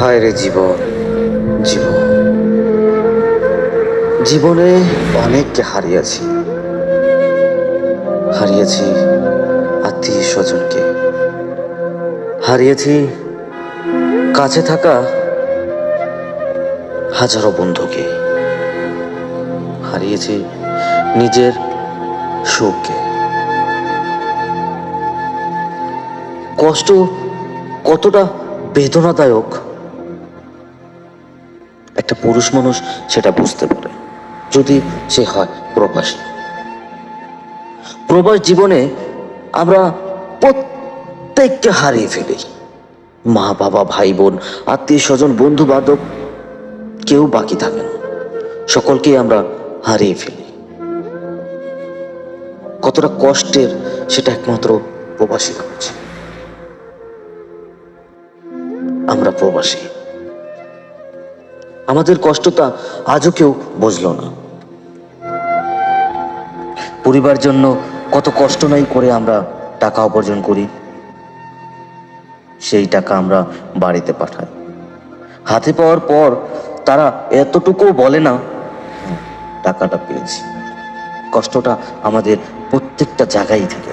হায় রে জীবন জীবন। জীবনে অনেককে হারিয়েছি। হারিয়েছি আত্মীয় স্বজনকে। হারিয়েছি কাছে থাকা হাজারো বন্ধুকে। হারিয়েছি নিজের সুখকে। কষ্ট কতটা বেদনাদায়ক একটা পুরুষ মানুষ সেটা বুঝতে পারে, যদি সে হয় প্রবাসী। প্রবাস জীবনে আমরা প্রত্যেককে হারিয়ে ফেলি। মা, বাবা, ভাই, বোন, আত্মীয় স্বজন, বন্ধু, বান্ধব, কেউ বাকি থাকে না। সকলকেই আমরা হারিয়ে ফেলি। কতটা কষ্টের সেটা একমাত্র প্রবাসী বুঝে আমরা প্রবাসী। আমাদের কষ্টটা আজও কেউ বুঝলো না। পরিবার জন্য কত কষ্ট নাই করে আমরা টাকা উপার্জন করি। সেই টাকা আমরা বাড়িতে পাঠাই। হাতে পাওয়ার পর তারা এতটুকু বলে না, টাকাটা পেয়েছি। কষ্টটা আমাদের প্রত্যেকটা জায়গায় থেকে